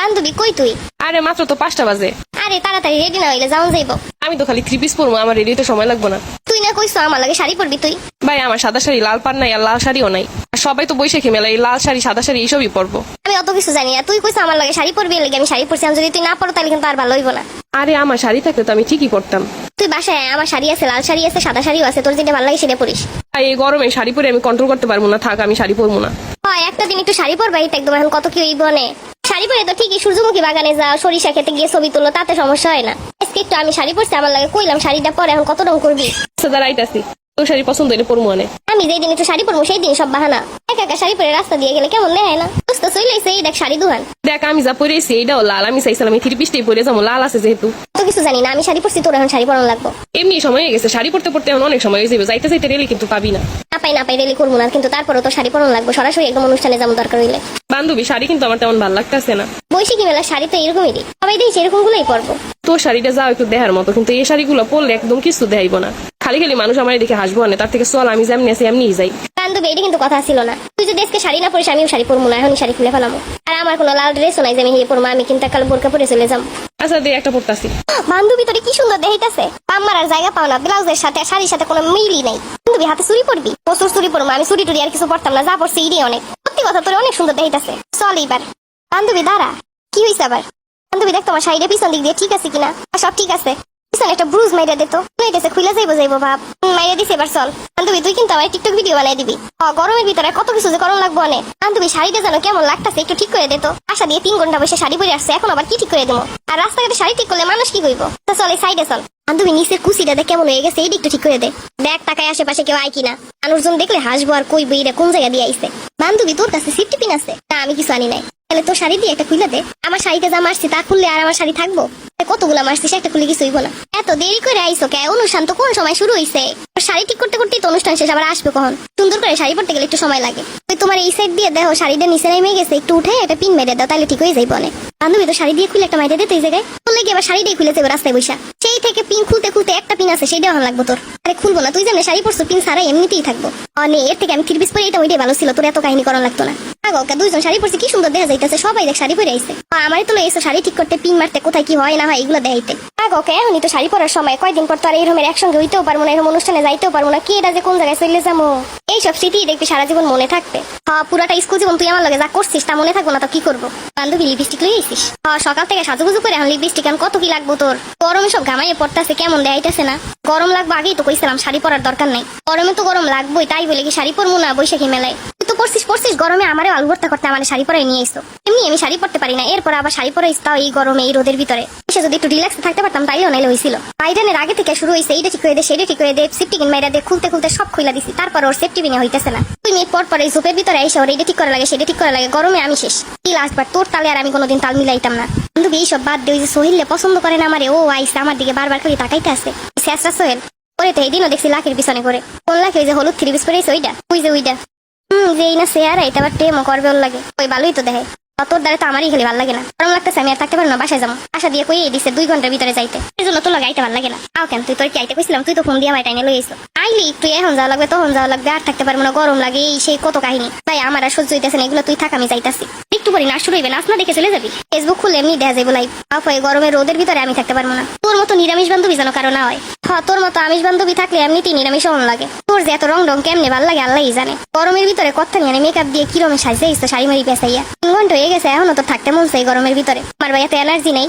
বান্ধবী কই তুই? আরে মাত্র তো পাঁচটা বাজে। আরে তাড়াতাড়ি রেডি না হইলে যাওয়া যাইব। আমি তো খালি থ্রি পিস পরবো আমার রেডি তো সময় লাগবে না। তুই না কইছো আমার লাগে শাড়ি পরবি তুই? ভাই আমার সাদা শাড়ি লাল পান নাই আর লাল শাড়িও নাই। আর সবাই তো বৈশাখী মেলা এই লাল শাড়ি সাদা শাড়ি এইসবই পরবো। আমি অত কিছু জানি না। তুই কইছো আমার লাগে শাড়ি পরবি লাগে আমি শাড়ি পরছি আমি যদি তুই না পরো তাহলে কিন্তু আর ভালো হইব না। আরে আমার শাড়ি থাকলে তো আমি ঠিকই পরতাম। তুই বাসায় আমার শাড়ি আছে লাল শাড়ি আছে সাদা শাড়িও আছে তোর যেটা ভালো লাগে সেটা পরিস। আর এই গরমে শাড়ি পরে আমি কন্ট্রোল করতে পারব না থাক আমি শাড়ি পরবো না। হয় একটা দিন একটু শাড়ি পরবা এটা একদম এখন কত কি হইব নে? শাড়ি পরে তো ঠিকই সূর্যমুখী বাগানে যাও সরিষা খেতে গিয়ে ছবি তুলো তাতে সমস্যা হয় না। আজকে একটু আমি শাড়ি পরছি আমার লাগে কইলাম শাড়িটা পরে এখন কত রং করবি? দাঁড়াইতাছি। রাইট তোর শাড়ি পছন্দ হইলে পরবো অনেক আমি যেই দিন একটু শাড়ি পরবো সেই দিন সব বাহানা। একা একা শাড়ি পরে রাস্তা দিয়ে গেলে কেমন দেখায় না? বুঝতে চলে এই দেখ শাড়ি দোকান দেখ আমি যা পরেছি এইটাও লাল। আমি চাইছিলাম আমি থ্রি পিসটাই পরে যাব লাল আছে যেহেতু। কিছু জানি না আমি শাড়ি পরছি তোর এখন শাড়ি পরানো লাগবো। এমনি সময় হয়ে গেছে শাড়ি পরতে পরতে এখন অনেক সময় হয়ে যাবে যাইতে যাইতে রেলি কিন্তু পাবি না। না পাই না পাই রেলি করব না কিন্তু তারপরেও তো শাড়ি পরানো লাগবে সরাসরি একদম অনুষ্ঠানে যেমন দরকার হইলে। বান্ধবী শাড়ি কিন্তু আমার তেমন ভালো লাগতেছে না। বৈশাখী মেলার শাড়ি তো এরকমই দিই সবাই দেখছি এরকম গুলোই পরবো। তোর শাড়িটা যাও একটু দেখার মতো কিন্তু এই শাড়িগুলো পরলে একদম কিছু দেখাইবো না। খালি খালি মানুষ আমার দেখে হাসবো না তার থেকে চল আমি যেমনি আছি এমনিই যাই। বান্ধবী এটা কিন্তু কথা ছিল না। যদি আজকে শাড়ি না পরিস আমিও শাড়ি পরবো না এখন শাড়ি খুলে ফেলামো। আর আমার কোনো লাল ড্রেসও নাই যে আমি হিয়ে পরবো আমি কিন্তু কাল বোরকা পরে চলে যাম। আচ্ছা দে একটা পড়তাছি বান্ধবী তোরে কি সুন্দর দেখাইতেছে? পাম্মার আর জায়গা পাও না ব্লাউজের সাথে শাড়ির সাথে কোনো মিলই নাই। বান্ধবী হাতে চুরি পরবি? প্রচুর চুরি পরবো আমি চুরি টুরি আর কিছু পরতাম না যা পড়ছি ইডি অনেক। সত্যি কথা তোরে অনেক সুন্দর দেখাইতেছে। চল এইবার। বান্ধবী দাঁড়া। কি হয়েছে আবার? বান্ধবী দেখ তোমার শাড়িটা পিছন দিক দিয়ে ঠিক আছে কিনা? সব ঠিক আছে। পিছনে একটা ব্রুজ মাইরা দে তো। হইতেছে খুলে যাইবো যাইবো, ভাব। মাইরা দিছে এবার চল। তুই কিন্তু আমার টিকটক ভিডিও বানাই দিবি। গরমের ভিতরে কত কিছু যে গরম লাগবো শাড়িটা যেন কেমন লাগতাছে, একটু ঠিক করে দে তো। আশা দিয়ে তিন ঘণ্টা বসে শাড়ি পরে আসছে, এখন আবার কি ঠিক করে দেবো? আর রাস্তাঘাটে শাড়ি ঠিক করলে মানুষ কি চল, এই সাইডে চল। কুচিটা কেমন হয়ে গেছে একটু ঠিক করে দে। দেখ, টাকায় আশেপাশে কেউ আয় কিনা। মানুষজন দেখলে হাসবো আর কইবো এটা কোন জায়গা দিয়ে আইছে। বান্ধবী তোর কাছে আছে? না, আমি কিছু আনি নাই। তাহলে তোর শাড়ি দিয়ে একটা খুলে দে। আমার শাড়িতে যা মারছি, তা খুললে আর আমার শাড়ি থাকব? কতগুলা মারছিস একটা খুলে কিছু বলা। এত দেরি করে আইসো কে? অনুষ্ঠান তো কোন সময় শুরু হইছে? শাড়ি ঠিক করতে করতেই তো অনুষ্ঠান শেষ, আবার আসবে কখন? সুন্দর করে শাড়ি পরতে গেলে একটু সময় লাগে। তুই তোমার এই সাইড দিয়ে দেখো, শাড়িটা নিচে নেমে গেছে, একটু উঠে একটা পিন মেরে দাও তাহলে ঠিক হয়ে যাইব অনেক। বান্ধবী তো শাড়ি দিয়ে খুলে একটা মাইটা দে তো এই জায়গায়। বললে কি আবার শাড়িটাই খুলে যাবে রাস্তায় বৈশা সেই থেকে পিন খুলতে খুলতে একটা পিন আছে সেটা ভালো লাগবো তোর। আরে, খুলবো না, তুই জানে শাড়ি পরছো পিন সারা এমনিতেই থাকব। অনে এর থেকে আমি থ্রি পিস পরে এটা ওইটাই ভালো ছিল, তোর এত কাহিনী করা লাগতো না। ওকে দুইজন শাড়ি পরছে, কি সুন্দর দেখা যাইতেছে, সবাই দেখ শাড়ি পরে আইছে। আমারই তো এসে শাড়ি ঠিক করতে পিন মারতে, কোথায় কি হয়, না হয়, এগুলো দেখাইতে আগো কে এখনই তো শাড়ি পরার সময় কয়দিন পর তো আর এরকমের একসঙ্গে হইতেও পারব না এরকম অনুষ্ঠানে যাইতেও পারব না, কি এটা যে কোন জায়গায় চলে যাব? এইসব স্মৃতি দেখবি সারা জীবন মনে থাকবে। হ্যাঁ পুরাটা স্কুল জীবন তুই আমার লগে যা করছিস তা মনে থাকব না তো কি করব? বান্ধবী লিপস্টিক লই আইছিস? হ্যাঁ সকাল থেকে সাজুগুজু করে এখন লিপস্টিক এখন কত কি লাগবো তোর? গরমে সব ঘামাইয়ে পড়তেছে, কেমন দেখাইতেছে না? গরম লাগবে আগেই তো কইছিলাম শাড়ি পরার দরকার নাই। গরমে তো গরম লাগবেই, তাই বলে কি শাড়ি পরবো না বৈশাখী মেলায়? তুই তো পড়ছিস পড়ছিস গরমে আমারও আলু ভর্তা করতে আমার শাড়ি পরাই নিয়ে এসো এমনি আমি শাড়ি পরতে পারি না। এরপর আবার শাড়ি পরে তাও এই গরমে, এই রোদের ভিতরে। এসে যদি একটু রিল্যাক্স থাকতে পারতাম তাইও নাইলে হয়েছিল বাইডেনের আগে থেকে শুরু হয়েছে এইটা ঠিক করে দে, সেটা ঠিক করে দে সেফটি কিন মাইরা দে, খুলতে খুলতে সব খুইলা দিছি। তারপর ওর সেফটি বিনে হইতেছে না। তুই মিনিট পর পর এই ঝোপের ভিতরে এসে ওর এইটা ঠিক করা লাগে, সেটা ঠিক করা লাগে। গরমে আমি শেষ। কি লাস্ট বার তোর তালে আর আমি কোনোদিন তাল মিলাইতাম না। কিন্তু এইসব বাদ দিয়ে যে সোহিললে পছন্দ করে না আমারে, ও আইসে আমার দিকে বারবার খালি তাকাইতে আছে। শেষরা সোহেল, ওরে তো এইদিনও দেখছি লাখের পিছনে করে। কোন লাখে ওই যে হলুদ থ্রি পিস করে ওইটা? ওই যে, ওইটা। হুম যে এই না শেয়ার এটা আবার টেমও করবে ওর লাগে। ওই ভালোই তো দেখে আর তোর দ্বারা তো আমারই খেলে, ভালো লাগে না। গরম লাগতেছে, আমি আর থাকতে পারব না, বাসায় যাব। আশা দিয়ে কই দিছে, দুই ঘণ্টার ভিতরে যাইতে। এই জন্য তোর লাগাইতে ভালো লাগে না। আও কেন, তুই তোর কি আইতে কইছিলাম? তুই তো ফোন দিয়ে আমার টাইনে লই আইলি, তুই এখন যাওয়া লাগবে, তখন যাওয়া লাগবে, আর থাকতে পারব না, গরম লাগে এই সেই কত কাহিনী। তাই আমার আর সহ্য হইতেছে না, এগুলো তুই থাক, আমি যাইতাছি। একটু পরে নাচ শুরু হইবে নাচ না দেখে চলে যাবি? ফেসবুক খুলে এমনি দেখা যাব লাইভ আপ হয়ে গরমে রোদের ভিতরে আমি থাকতে পারব না। তোর মতো নিরামিষ বান্ধবী যেন কারও না হয়। হ্যাঁ তোর মতো আমিষ বান্ধবী থাকলে এমনিতেই নিরামিষ অন লাগে। তোর যে এত রং রং কেমনে ভালো লাগে আল্লাহই জানে। গরমের ভিতরে কথা নিয়ে মেকআপ দিয়ে কিরমে সাজে তো শাড়ি মারি পেঁচাইয়া। তিন ঘণ্টা হয়ে গেছে, এখনও তোর থাকতে মন চাই গরমের ভিতরে। আমার ভাই এত এনার্জি নেই।